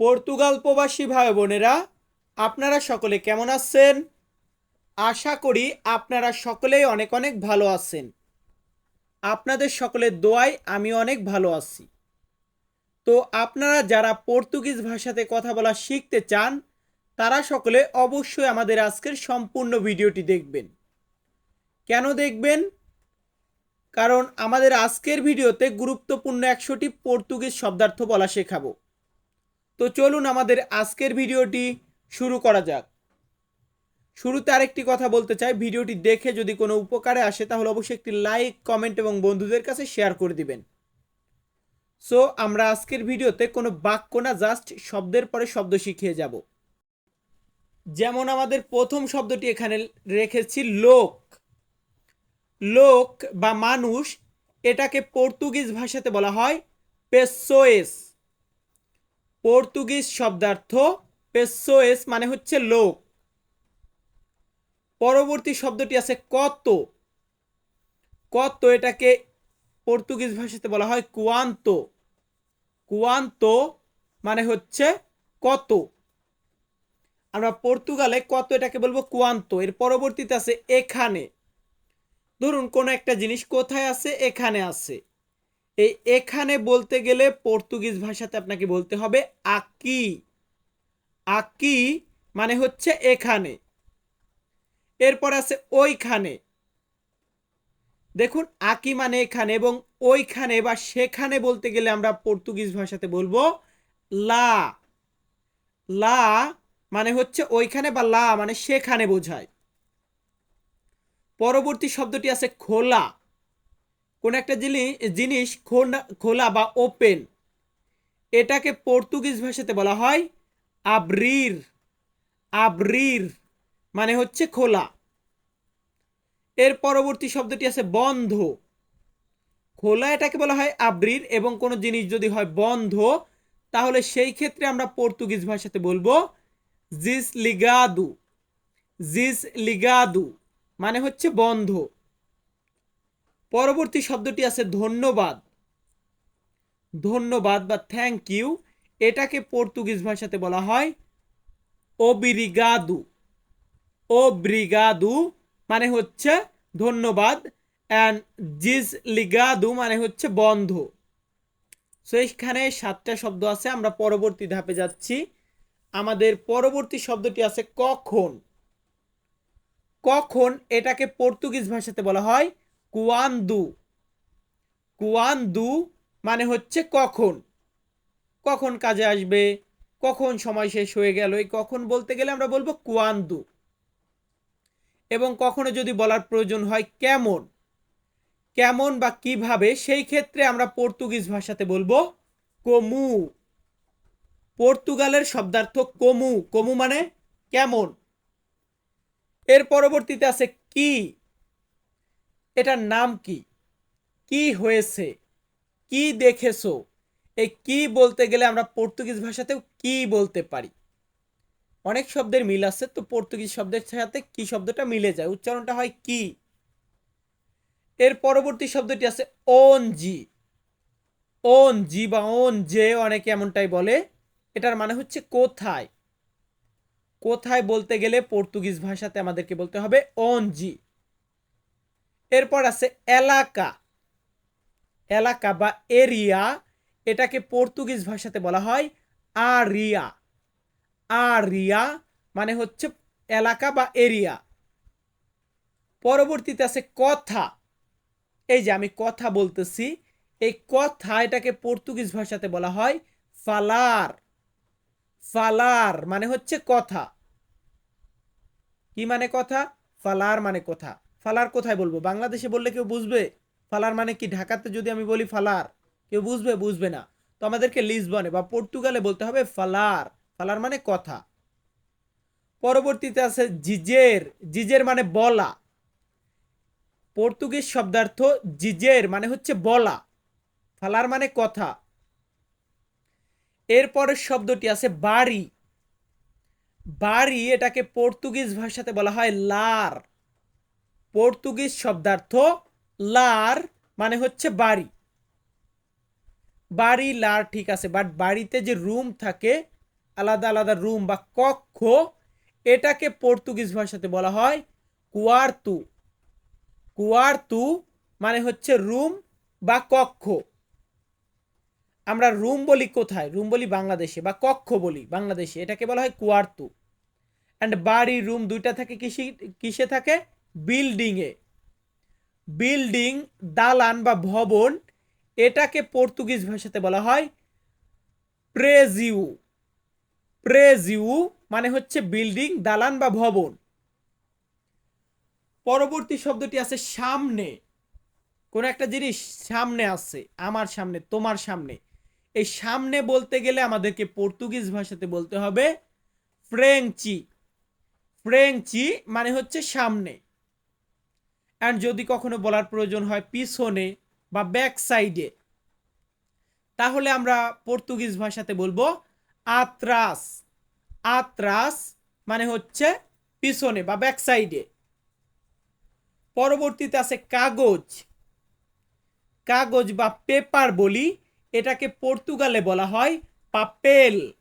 Portugal প্রবাসী ভাই বোনেরা, আপনারা সকলে কেমন আছেন? আশা করি আপনারা সকলেই অনেক অনেক ভালো আছেন। আপনাদের সকলের দোয়ায় আমি অনেক ভালো আছি। তো আপনারা যারা পর্তুগিজ ভাষাতে কথা বলা শিখতে চান, তারা সকলে অবশ্যই আমাদের আজকের সম্পূর্ণ ভিডিওটি দেখবেন। কেন দেখবেন? কারণ আমাদের আজকের ভিডিওতে গুরুত্বপূর্ণ একশোটি পর্তুগিজ শব্দার্থ বলা শেখাবো। তো চলুন আমাদের আজকের ভিডিওটি শুরু করা যাক। শুরুতে আরেকটি কথা বলতে চাই। ভিডিওটি দেখে যদি কোনো উপকারে আসে, তাহলে অবশ্যই একটি লাইক, কমেন্ট এবং বন্ধুদের কাছে শেয়ার করে দিবেন। সো, আমরা আজকের ভিডিওতে কোনো বাক্য না, জাস্ট শব্দের পরে শব্দ শিখিয়ে যাব। যেমন আমাদের প্রথম শব্দটি এখানে রেখেছি, লোক। লোক বা মানুষ এটাকে পর্তুগিজ ভাষাতে বলা হয় পেসোয়েস। পর্তুগিজ শব্দার্থ পেসোয়েস মানে হচ্ছে লোক। পরবর্তী শব্দটি আছে কত। কত এটাকে পর্তুগিজ ভাষাতে বলা হয় কুয়ান্ত। কুয়ান্ত মানে হচ্ছে কত। আমরা পর্তুগালে কত এটাকে বলব কুয়ান্ত। এর পরবর্তীতে আছে এখানে। ধরুন কোনো একটা জিনিস কোথায় আছে? এখানে আছে। এই এখানে বলতে গেলে পর্তুগিজ ভাষাতে আপনাকে বলতে হবে আকি। আকি মানে হচ্ছে এখানে। এরপর আছে ওইখানে। দেখুন, আকি মানে এখানে এবং ওইখানে বা সেখানে বলতে গেলে আমরা পর্তুগিজ ভাষাতে বলব লা। লা মানে হচ্ছে ওইখানে বা লা মানে সেখানে বোঝায়। পরবর্তী শব্দটি আছে খোলা। কোন একটা জিনিস খোলা বা ওপেন এটাকে পর্তুগিজ ভাষাতে বলা হয় আব্রির। আব্রির মানে হচ্ছে খোলা। এর পরবর্তী শব্দটি আছে বন্ধ। খোলা এটাকে বলা হয় আব্রির এবং কোনো জিনিস যদি হয় বন্ধ, তাহলে সেই ক্ষেত্রে আমরা পর্তুগিজ ভাষাতে বলব জিস লিগাদু জিস লিগাদু মানে হচ্ছে বন্ধ। পরবর্তী শব্দটি আছে ধন্যবাদ। ধন্যবাদ বা থ্যাংক ইউ এটাকে পর্তুগিজ ভাষাতে বলা হয় ওবিরিগাদু ওব্রিগাদু মানে হচ্ছে ধন্যবাদ অ্যান্ড জিজ লিগাদু মানে হচ্ছে বন্ধ। সো এইখানে সাতটা শব্দ আছে, আমরা পরবর্তী ধাপে যাচ্ছি। আমাদের পরবর্তী শব্দটি আছে কখন। কখন এটাকে পর্তুগিজ ভাষাতে বলা হয় কুয়ান্দু। কুয়ান্দু মানে হচ্ছে কখন? কখন কাজে আসবে? কখন সময় শেষ হয়ে গেল? এই কখন বলতে গেলে আমরা বলব কুয়ান্দু। এবং কখনো যদি বলার প্রয়োজন হয় কেমন? কেমন বা কীভাবে? সেই ক্ষেত্রে আমরা পর্তুগিজ ভাষাতে বলব কমু। পর্তুগালের শব্দার্থ কমু। কমু মানে কেমন? এর পরবর্তীতে আছে কি? এটার নাম কি? কি হয়েছে? কি দেখেছ? এই কি বলতে গেলে আমরা পর্তুগিজ ভাষাতেও কি বলতে পারি? অনেক শব্দের মিল আছে, তো পর্তুগিজ শব্দের সাথে কি শব্দটা মিলে যায়? উচ্চারণটা হয় কি? এর পরবর্তী শব্দটি আছে ওন জি ওন জি বা ওন যে অনেকে এমনটাই বলে। এটার মানে হচ্ছে কোথায়? কোথায় বলতে গেলে পর্তুগিজ ভাষাতে আমাদেরকে বলতে হবে ওন জি এরপর আছে এলাকা। এলাকা বা এরিয়া, এটাকে পর্তুগিজ ভাষাতে বলা হয় আরিয়া। আরিয়া মানে হচ্ছে এলাকা বা এরিয়া। পরবর্তীতে আছে কথা। এই যে আমি কথা বলতেছি, এই কথা এটাকে পর্তুগিজ ভাষাতে বলা হয় ফালার। ফালার মানে হচ্ছে কথা। কি মানে কথা? ফালার মানে কথা। ফালার কোথায় বলব? বাংলাদেশে বললে কেউ বুঝবে? ফালার মানে কি? ঢাকাতে যদি আমি বলি ফালার, কেউ বুঝবে? বুঝবে না। তো আমাদেরকে লিসবনে বা পর্তুগালে বলতে হবে ফালার। ফালার মানে কথা। পরবর্তীতে আছে জিজের। জিজের মানে বলা। পর্তুগিজ শব্দার্থ জিজের মানে হচ্ছে বলা। ফালার মানে কথা। এরপরের শব্দটি আছে বাড়ি। বাড়ি এটাকে পর্তুগিজ ভাষাতে বলা হয় লার। পর্তুগিজ শব্দার্থ লার মানে হচ্ছে বাড়ি। বাড়ি, লার ঠিক আছে বাট বাড়িতে যে রুম থাকে, আলাদা আলাদা রুম বা কক্ষ, এটাকে পর্তুগিজ ভাষাতে বলা হয় কুয়ার্তু। কুয়ার্তু মানে হচ্ছে রুম বা কক্ষ। আমরা রুম বলি কোথায়? রুম বলি বাংলাদেশে বা কক্ষ বলি বাংলাদেশে, এটাকে বলা হয় কুয়ার্তু। অ্যান্ড বাড়ি, রুম দুইটা থাকে কিসে কিসে থাকে? বিল্ডিংয়ে। বিল্ডিং, দালান বা ভবন, এটাকে পর্তুগিজ ভাষাতে বলা হয় প্রেজিউ। প্রেজিউ মানে হচ্ছে বিল্ডিং, দালান বা ভবন। পরবর্তী শব্দটি আছে সামনে। কোন একটা জিনিস সামনে আছে, আমার সামনে, তোমার সামনে। এই সামনে বলতে গেলে আমাদেরকে পর্তুগিজ ভাষাতে বলতে হবে ফ্রেঞ্চি। ফ্রেঞ্চি মানে হচ্ছে সামনে। অ্যান্ড যদি কখনো বলার প্রয়োজন হয় পিছনে বা ব্যাক সাইডে তাহলে আমরা পর্তুগিজ ভাষাতে বলব আত্রাস। আত্রাস মানে হচ্ছে পিছনে বা ব্যাক সাইডে পরবর্তীতে আছে কাগজ। কাগজ বা পেপার বলি, এটাকে পর্তুগালে বলা হয় পাপেল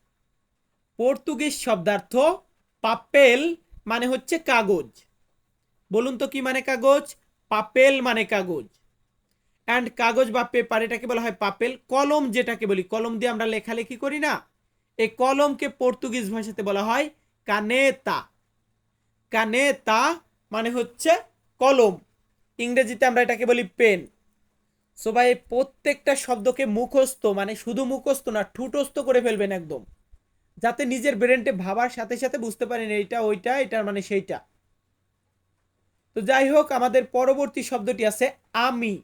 পর্তুগিজ শব্দার্থ পাপেল মানে হচ্ছে কাগজ। বলুন তো কি মানে কাগজ? পাপেল মানে কাগজ। অ্যান্ড কাগজ বা পেপার এটাকে বলা হয় পাপেল। কলম যেটাকে বলি, কলম দিয়ে আমরা লেখালেখি করি না। এই কলমকে পর্তুগিজ ভাষাতে বলা হয় কানেতা। কানেতা মানে হচ্ছে কলম। ইংরেজিতে আমরা এটাকে বলি পেন। সো ভাই প্রত্যেকটা শব্দকে মুখস্থ মানে শুধু মুখস্থ না, ঠুটস্থ করে ফেলবেন একদম। যাতে নিজের ব্রেনটে ভাবার সাথে সাথে বুঝতে পারেন, এইটা, ওইটা, এটার মানে সেইটা। তো যাই হোক, আমাদের পরবর্তী শব্দটি আছে আমি।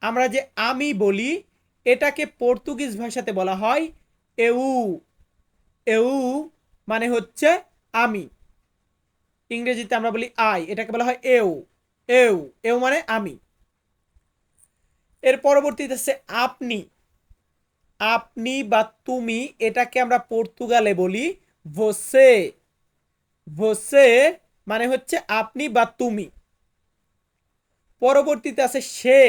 আমরা যে আমি বলি, এটাকে পর্তুগিজ ভাষাতে বলা হয় এউ। এউ মানে হচ্ছে আমি। ইংরেজিতে আমরা বলি আই, এটাকে বলা হয় এউ। এউ এউ মানে আমি। এর পরবর্তীতে আছে আপনি। আপনি বা তুমি এটাকে আমরা পর্তুগালে বলি ভোসে। ভোসে মানে হচ্ছে আপনি বা তুমি। পরবর্তীতে আছে সে।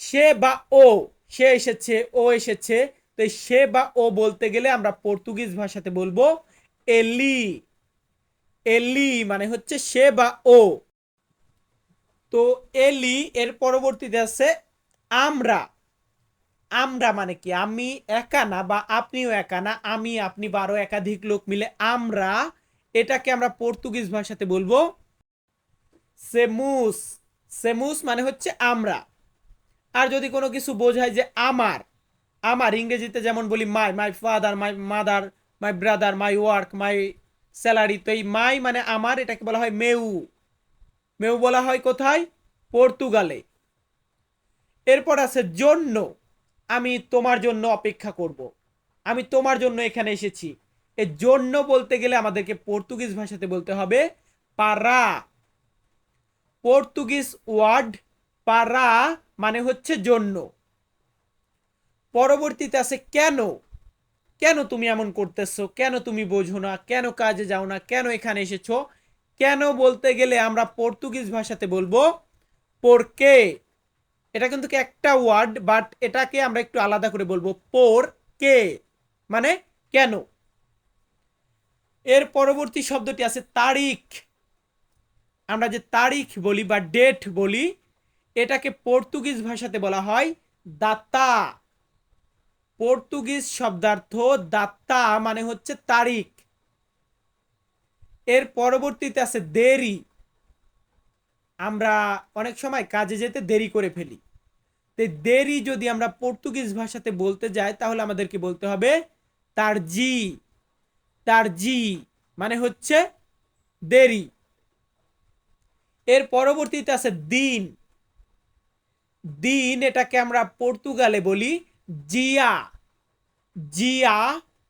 সে বা ও। সে এসেছে, ও এসেছে। তো সে বা ও বলতে গেলে আমরা পর্তুগিজ ভাষাতে বলব এলি। এলি মানে হচ্ছে সে বা ও। তো এলি এর পরবর্তীতে আছে আমরা। আমরা মানে কি? আমি একা না বা আপনিও একা না, আমি, আপনি বারো একাধিক লোক মিলে আমরা এটাকে আমরা পর্তুগিজ ভাষাতে বলব সেমুস। সেমুস মানে হচ্ছে আমরা। আর যদি কোনো কিছু বোঝায় যে আমার আমার, ইংরেজিতে যেমন বলি my my father my mother my brother my work my salary তো এই মাই মানে আমার, এটাকে বলা হয় মেউ মেউ বলা হয় কোথায়? পর্তুগালে। এরপর আছে জন্য। আমি তোমার জন্য অপেক্ষা করব। আমি তোমার জন্য এখানে এসেছি। এর জন্য বলতে গেলে আমাদেরকে পর্তুগিজ ভাষাতে বলতে হবে পারা। পর্তুগিজ ওয়ার্ড পারা মানে হচ্ছে জন্য। পরবর্তীতে আছে কেন? কেন তুমি এমন করতেছো? কেন তুমি বোঝো না? কেন কাজে যাও না? কেন এখানে এসেছ? কেন বলতে গেলে আমরা পর্তুগিজ ভাষাতে বলব পোরকে এটা কিন্তু একটা ওয়ার্ড বাট এটাকে আমরা একটু আলাদা করে বলব পোর কে মানে কেন? এর পরবর্তী শব্দটি আছে তারিখ। আমরা যে তারিখ বলি বা ডেট বলি, এটাকে পর্তুগিজ ভাষাতে বলা হয় দাতা। পর্তুগিজ শব্দার্থ দাতা মানে হচ্ছে তারিখ। এর পরবর্তীতে আছে দেরি। আমরা অনেক সময় কাজে যেতে দেরি করে ফেলি। তো দেরি যদি আমরা পর্তুগিজ ভাষাতে বলতে যাই, তাহলে আমাদেরকে বলতে হবে তার জি তার জি মানে হচ্ছে দেরি। এর পরবর্তীতে আছে দিন। দিন এটাকে আমরা পর্তুগালে বলি জিয়া। জিয়া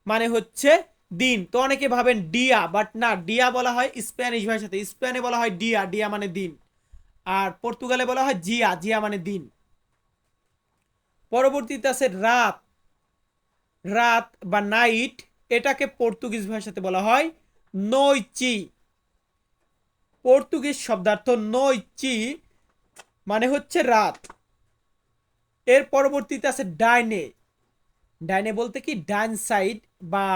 মানে হচ্ছে দিন। তো অনেকে ভাবেন ডিয়া বাট না, ডিয়া বলা হয় স্প্যানিশ ভাষাতে। স্পেনে বলা হয় ডিয়া ডিয়া মানে দিন। আর পর্তুগালে বলা হয় জিয়া জিয়া মানে দিন। পরবর্তীতে আছে রাত। রাত বা নাইট এটাকে পর্তুগিজ ভাষাতে বলা হয় নৈচি। পর্তুগিজ শব্দার্থ নৈচি মানে হচ্ছে রাত। এর পরবর্তীতে আছে ডাইনে। ডাইনে বলতে কি ডান সাইড বা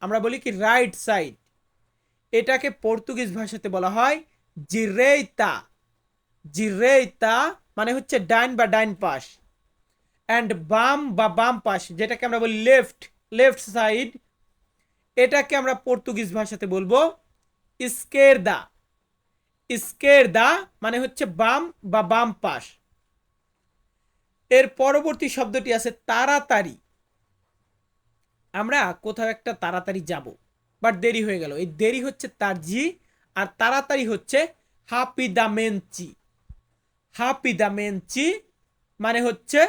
আমরা বলি কি রাইট সাইড। এটাকে পর্তুগিজ ভাষাতে বলা হয় জিরেইতা। জিরেইতা মানে হচ্ছে ডাইন বা ডাইন পাশ। অ্যান্ড বাম বা বাম পাশ, যেটাকে আমরা বলি লেফট লেফট সাইড এটাকে আমরা পর্তুগিজ ভাষাতে বলব ইস্কেরদা। ইস্কেরদা মানে হচ্ছে বাম বা বাম পাশ। এর পরবর্তী শব্দটি আছে তাড়াতাড়ি। আমরা কোথাও একটা তাড়াতাড়ি যাব, বাট দেরি হয়ে গেল। এই দেরি হচ্ছে তারজি আর তাড়াতাড়ি হচ্ছে হাপিদামেঞ্চি হাপিদামেঞ্চি মানে হচ্ছে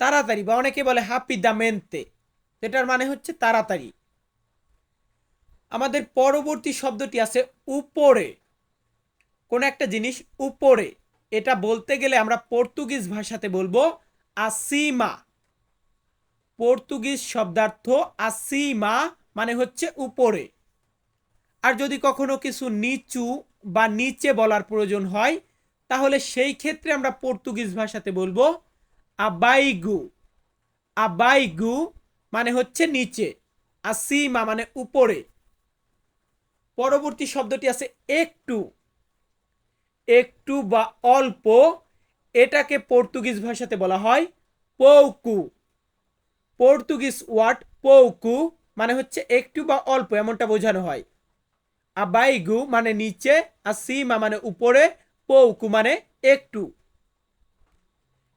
তাড়াতাড়ি বা অনেকে বলে হাপিদামেন্তে। যেটার মানে হচ্ছে তাড়াতাড়ি। আমাদের পরবর্তী শব্দটি আছে উপরে। কোন একটা জিনিস উপরে। এটা বলতে গেলে আমরা পর্তুগিজ ভাষাতে বলব আসিমা। পর্তুগিজ শব্দার্থ আসিমা মানে হচ্ছে উপরে। আর যদি কখনো কিছু নিচু বা নিচে বলার প্রয়োজন হয়, তাহলে সেই ক্ষেত্রে আমরা পর্তুগিজ ভাষাতে বলব আবাইগু। আবাইগু মানে হচ্ছে নিচে আসিমা মানে উপরে। পরবর্তী শব্দটি আছে একটু। একটু বা অল্প, এটাকে পর্তুগিজ ভাষাতে বলা হয় পৌকু। পর্তুগিজ ওয়ার্ড পৌকু মানে হচ্ছে একটু বা অল্প, এমনটা বোঝানো হয়। আবাইগু মানে নিচে, আর সিমা মানে উপরে, পৌকু মানে একটু।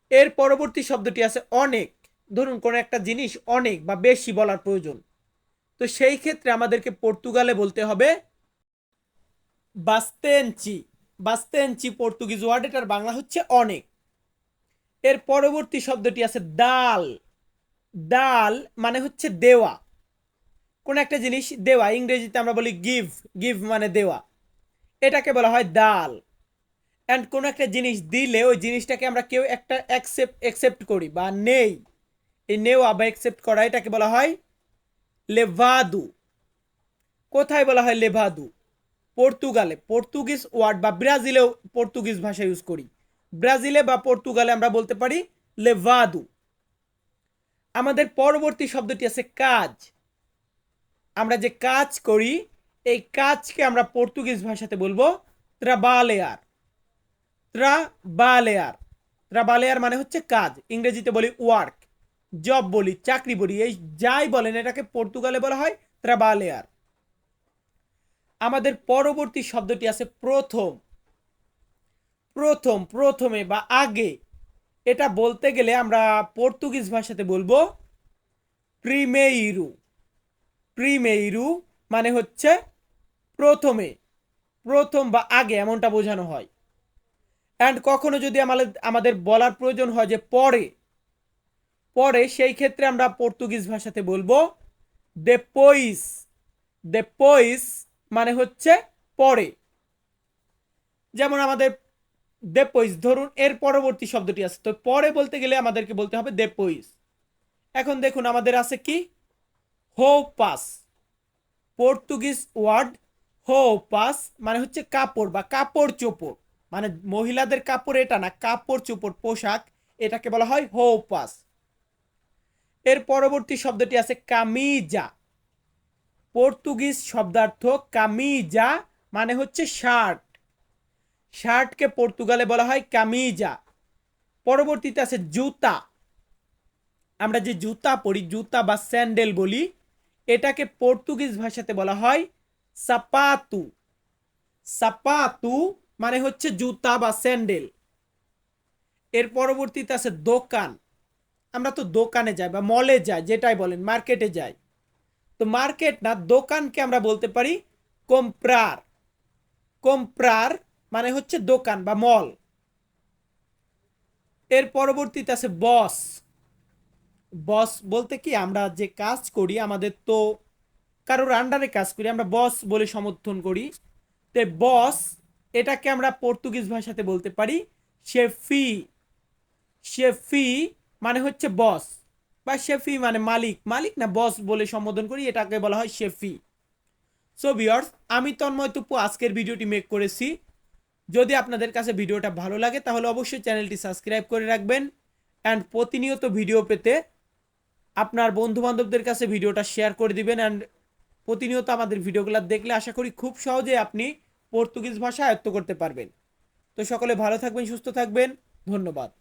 এর পরবর্তী শব্দটি আছে অনেক। ধরুন, কোনো একটা জিনিস অনেক বা বেশি বলার প্রয়োজন। তো সেই ক্ষেত্রে আমাদেরকে পর্তুগালে বলতে হবে বাস্তেনচি। বাস্তেনচি পর্তুগিজ ওয়ার্ড, এটার বাংলা হচ্ছে অনেক। এর পরবর্তী শব্দটি আছে দাল। ডাল মানে হচ্ছে দেওয়া। কোন একটা জিনিস দেওয়া, ইংরেজিতে আমরা বলি গিভ গিভ মানে দেওয়া। এটাকে বলা হয় দাল। অ্যান্ড কোনো একটা জিনিস দিলে ওই জিনিসটাকে আমরা কেউ একটা অ্যাকসেপ্ট অ্যাকসেপ্ট করি বা নেই। এই নেওয়া বা অ্যাকসেপ্ট করা, এটাকে বলা হয় লেভাদু। কোথায় বলা হয় লেভাদু? পর্তুগালে। পর্তুগিজ ওয়ার্ড বা ব্রাজিলেও পর্তুগিজ ভাষা ইউজ করি। ব্রাজিলে বা পর্তুগালে আমরা বলতে পারি লেভাদু। আমাদের পরবর্তী শব্দটি আছে কাজ। আমরা যে কাজ করি, এই কাজকে আমরা পর্তুগিজ ভাষাতে বলব ত্রাবালেয়ার। ত্রাবালেয়ার। ত্রাবালেয়ার মানে হচ্ছে কাজ। ইংরেজিতে বলি ওয়ার্ক। জব বলি, চাকরি বলি, এই যাই বলেন এটাকে পর্তুগালে বলা হয় ত্রাবালেয়ার। আমাদের পরবর্তী শব্দটি আছে প্রথম। প্রথম, প্রথমে বা আগে। এটা বলতে গেলে আমরা পর্তুগিজ ভাষাতে বলব প্রিমেইরু। প্রিমেইরু মানে হচ্ছে প্রথমে, প্রথম বা আগে এমনটা বোঝানো হয়। অ্যান্ড কখনো যদি আমাদের আমাদের বলার প্রয়োজন হয় যে পরে পরে সেই ক্ষেত্রে আমরা পর্তুগিজ ভাষাতে বলব দেপোইস দেপোইস মানে হচ্ছে পরে। যেমন আমাদের দেপোইস ধরুন, এর পরবর্তী শব্দটি আছে। তো পরে বলতে গেলে আমাদেরকে বলতে হবে দেপোইস এখন দেখুন, আমাদের আছে কি? হো পাস পর্তুগিজ ওয়ার্ড হো পাস মানে হচ্ছে কাপড় বা কাপড় চোপড়। মানে মহিলাদের কাপড় এটা না, কাপড় চোপড়, পোশাক এটাকে বলা হয় হো পাস এর পরবর্তী শব্দটি আছে কামিজা। পর্তুগিজ শব্দার্থ কামিজা মানে হচ্ছে শার্ট। শার্টকে পর্তুগালে বলা হয় কামিজা। পরবর্তীতে আছে জুতা। আমরা যে জুতা পরি, জুতা বা স্যান্ডেল বলি, এটাকে পর্তুগিজ ভাষাতে বলা হয় সাপাতু। সাপাতু মানে হচ্ছে জুতা বা স্যান্ডেল। এর পরবর্তীতে আছে দোকান। আমরা তো দোকানে যাই বা মলে যাই, যেটাই বলেন মার্কেটে যাই। তো মার্কেট না, দোকানকে আমরা বলতে পারি কম্প্রার কম্প্রার মানে হচ্ছে দোকান বা মল এর পরবর্তীতে আছে বস বস বলতে কি, আমরা যে কাজ করি, আমাদের তো কারোর আন্ডারে কাজ করি, আমরা বস বলে সমর্থন করি। তো বস এটাকে আমরা পর্তুগিজ ভাষাতে বলতে পারি শেফি শেফি মানে হচ্ছে বস বা শেফি মানে মালিক। মালিক না বস বলে সম্বোধন করি, এটাকে বলা হয় শেফি সো বিয়ার্স আমি তন্ময় তুপু আজকের ভিডিওটি মেক করেছি। যদি আপনাদের কাছে ভিডিওটা ভালো লাগে, তাহলে অবশ্যই চ্যানেলটি সাবস্ক্রাইব করে রাখবেন। অ্যান্ড প্রতিনিয়ত ভিডিও পেতে আপনার বন্ধু বান্ধবদের কাছে ভিডিওটা শেয়ার করে দিবেন। অ্যান্ড প্রতিনিয়ত আমাদের ভিডিওগুলো দেখলে আশা করি খুব সহজে আপনি পর্তুগিজ ভাষা আয়ত্ত করতে পারবেন। তো সকলে ভালো থাকবেন, সুস্থ থাকবেন। ধন্যবাদ।